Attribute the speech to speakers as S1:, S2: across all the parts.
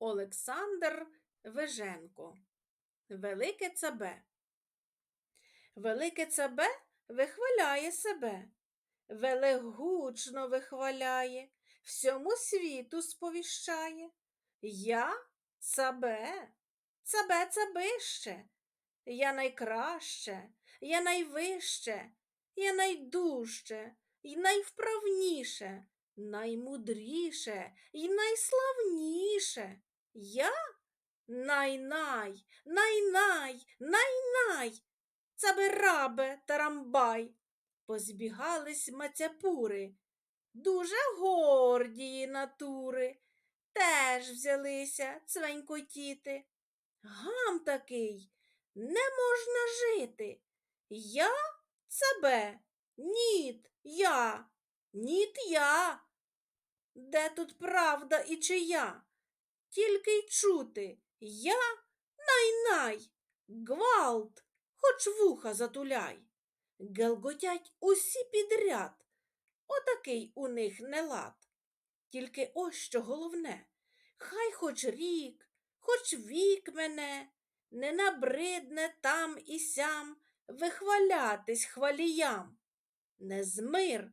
S1: Олександр Веженко. Велике цабе. Велике цабе вихваляє себе, велегучно вихваляє, всьому світу сповіщає. Я цабе, цабе цабище, я найкраще, я найвище, я найдужче, і найвправніше, наймудріше. І найславніше. Я най-най, най-най, най-най, цабе-рабе тарамбай. Позбігались мацяпури, дуже гордії натури, теж взялися цвенькотіти. Гам такий, не можна жити. Я цабе, ніт я, ніт я. Де тут правда і чия? Тільки й чути я най-най, гвалт, хоч вуха затуляй. Гелготять усі підряд. Отакий у них нелад. Тільки ось що головне, хай хоч рік, хоч вік мене, не набридне там і сям вихвалятись хваліям. Незмир,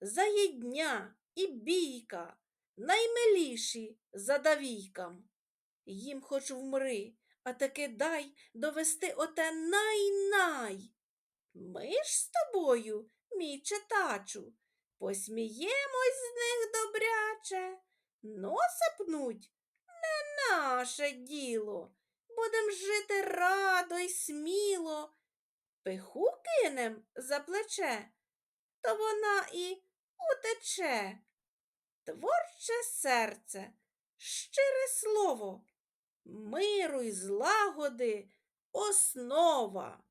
S1: заєдня і бійка, наймиліші за давійкам. Їм хоч вмри, а таки дай довести оте най-най. Ми ж з тобою, мій читачу, посміємось з них добряче, носа пнуть не наше діло, будем жити радо й сміло. Пиху кинем за плече, то вона і утече. Творче серце, щире слово, миру й злагоди основа.